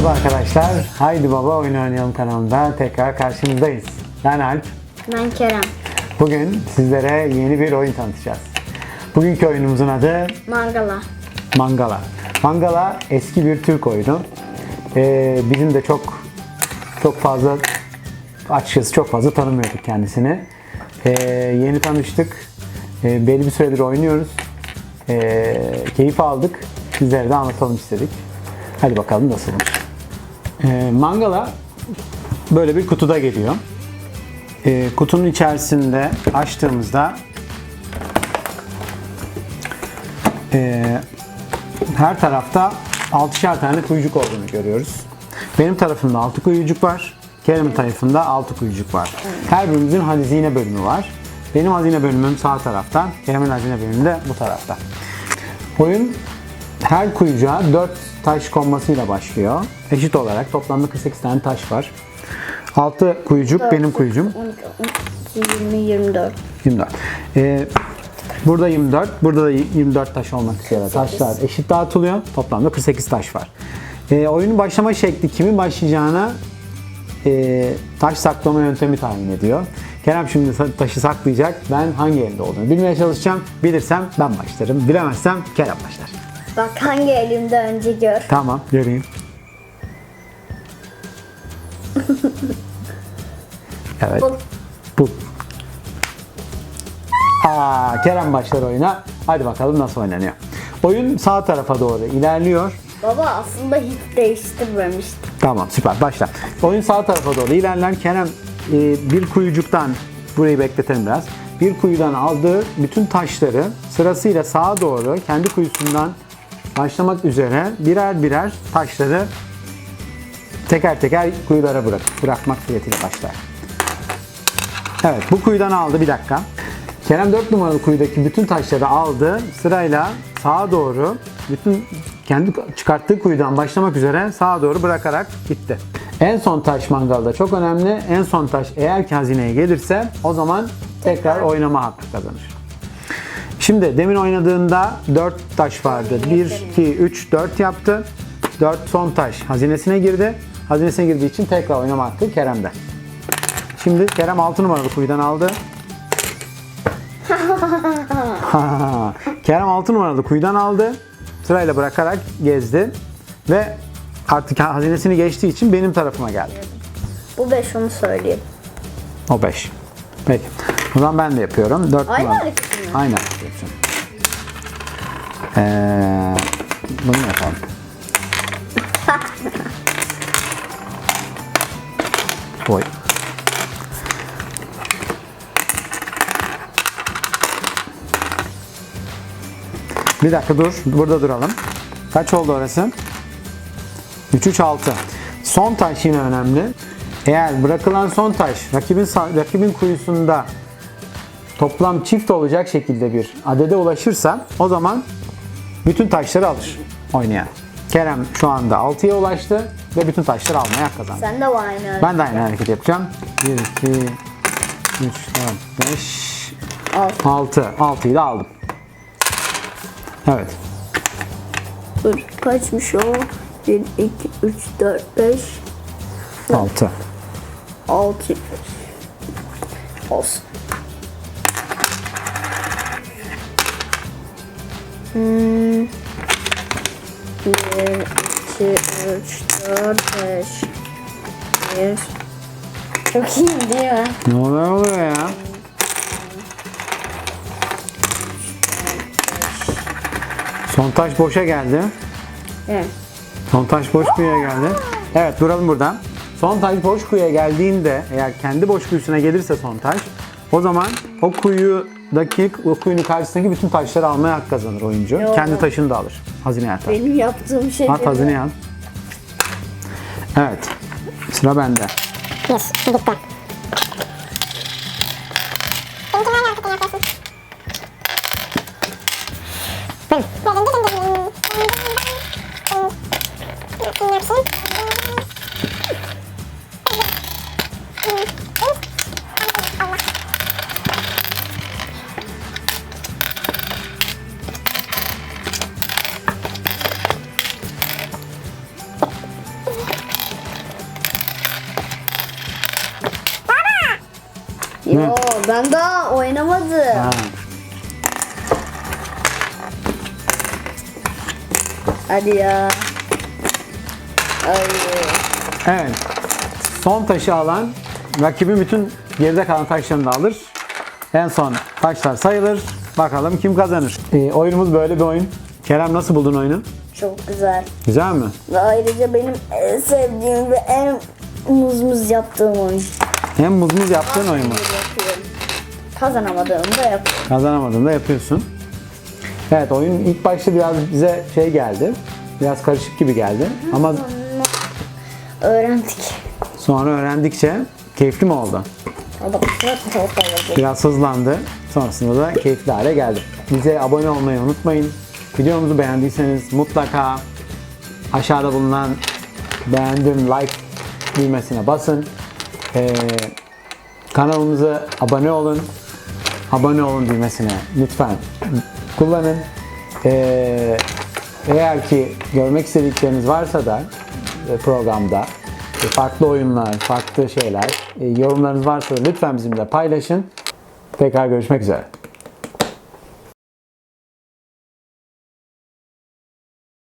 Merhaba arkadaşlar. Haydi Baba Oyun Oynayalım kanalında tekrar karşınızdayız. Ben Alp. Ben Kerem. Bugün sizlere yeni bir oyun tanıtacağız. Bugünkü oyunumuzun adı Mangala. Mangala. Mangala eski bir Türk oyunu. Ee, bizim de çok çok fazla açıkçası çok fazla tanımıyorduk kendisini. Ee, yeni tanıştık. Ee, belli bir süredir oynuyoruz. Ee, keyif aldık. Sizlere de anlatalım istedik. Hadi bakalım nasılmış. Ee, Mangala böyle bir kutuda geliyor. Ee, kutunun içerisinde açtığımızda ee, her tarafta 6'şer tane kuyucuk olduğunu görüyoruz. Benim tarafımda 6 kuyucuk var. Kerem'in tarafında 6 kuyucuk var. Her birimizin hazine bölümü var. Benim hazine bölümüm sağ tarafta, Kerem'in hazine bölümü de bu tarafta. Oyun her kuyucuğa 4 taş konmasıyla başlıyor. Eşit olarak toplamda 48 tane taş var. 6 kuyucuk benim kuyucum. 12, 20, 24. 24. Ee, burada 24, burada da 24 taş olmak üzere taşlar eşit dağıtılıyor. Toplamda 48 taş var. Ee, oyunun başlama şekli kimin başlayacağına e, taş saklama yöntemi tahmin ediyor. Kerem şimdi taşı saklayacak. Ben hangi elde olduğunu bilmeye çalışacağım. Bilirsem ben başlarım. Bilemezsem Kerem başlar. Bak hangi elimde önce gör. Tamam, göreyim. evet. Bul. Bu. Aa, Kerem başlar oyuna. Hadi bakalım nasıl oynanıyor. Oyun sağ tarafa doğru ilerliyor. Baba aslında hiç değiştirmemiştim. Tamam süper başla. Oyun sağ tarafa doğru ilerler. Kerem e, bir kuyucuktan burayı bekletelim biraz. Bir kuyudan aldığı bütün taşları sırasıyla sağa doğru kendi kuyusundan başlamak üzere birer birer taşları teker teker kuyulara bırak, bırakmak suretiyle başlar. Evet bu kuyudan aldı bir dakika. Kerem 4 numaralı kuyudaki bütün taşları aldı. Sırayla sağa doğru bütün kendi çıkarttığı kuyudan başlamak üzere sağa doğru bırakarak gitti. En son taş mangalda çok önemli. En son taş eğer ki hazineye gelirse o zaman tekrar oynama hakkı kazanır. Şimdi demin oynadığında 4 taş vardı. 1, 2, 3, 4 yaptı. 4 son taş hazinesine girdi. Hazinesine girdiği için tekrar oynama hakkı Kerem'de. Şimdi Kerem 6 numaralı kuyudan aldı. Kerem 6 numaralı kuyudan aldı. Sırayla bırakarak gezdi. Ve artık hazinesini geçtiği için benim tarafıma geldi. Bu 5 onu söyleyeyim. O 5. Peki. O zaman ben de yapıyorum. 4 Aynı numaralı. hareket mi? Yapacağım. Ee, bunu yapalım. Oy. Bir dakika dur. Burada duralım. Kaç oldu orası? 3 3 6. Son taş yine önemli. Eğer bırakılan son taş rakibin rakibin kuyusunda toplam çift olacak şekilde bir adede ulaşırsa o zaman bütün taşları alır oynayan. Kerem şu anda 6'ya ulaştı ve bütün taşları almaya hak kazandı. Sen de var aynı hareket. Ben de aynı hareket yapacağım. 1, 2, 3, 4, 5, Al. 6. 6'yı da aldım. Evet. Dur. Kaçmış o? 1, 2, 3, 4, 5, 6. 6. Olsun. Hmm. 1, 2, 3, 4, 5. 1. Çok iyi değil mi? Ne oluyor oluyor ya? Son taş boşa geldi. Evet. Son taş boş kuyuya geldi. Evet duralım burada. Son taş boş kuyuya geldiğinde eğer kendi boş kuyusuna gelirse son taş o zaman o kuyudaki o kuyunun karşısındaki bütün taşları almaya hak kazanır oyuncu. Yo. Kendi taşını da alır. Hazineye atar. Benim yaptığım şey At hazineye al. Evet. Sıra bende. Yes, gitti. Benimkinden de hakikaten yapıyorsun. Ben daha oynamadım. Ha. Hadi ya. Ay. Evet. Son taşı alan rakibin bütün geride kalan taşlarını da alır. En son taşlar sayılır. Bakalım kim kazanır. Ee, oyunumuz böyle bir oyun. Kerem nasıl buldun oyunu? Çok güzel. Güzel mi? Ve ayrıca benim en sevdiğim ve en muz muz yaptığım oyun. Hem muz muz yaptığın oyun mu? Yapıyorum. Kazanamadığımı da yapıyorum. Kazanamadığında yapıyorsun. Evet oyun ilk başta biraz bize şey geldi. Biraz karışık gibi geldi. Ama Öğrendik. sonra öğrendikçe keyifli mi oldu? Adam çok fazla. Biraz hızlandı. Sonrasında da keyifli hale geldi. Bize abone olmayı unutmayın. Videomuzu beğendiyseniz mutlaka aşağıda bulunan beğendim, like düğmesine basın. Ee, kanalımıza abone olun. Abone olun düğmesine lütfen kullanın. Ee, eğer ki görmek istedikleriniz varsa da e, programda e, farklı oyunlar, farklı şeyler, e, yorumlarınız varsa lütfen bizimle paylaşın. Tekrar görüşmek üzere.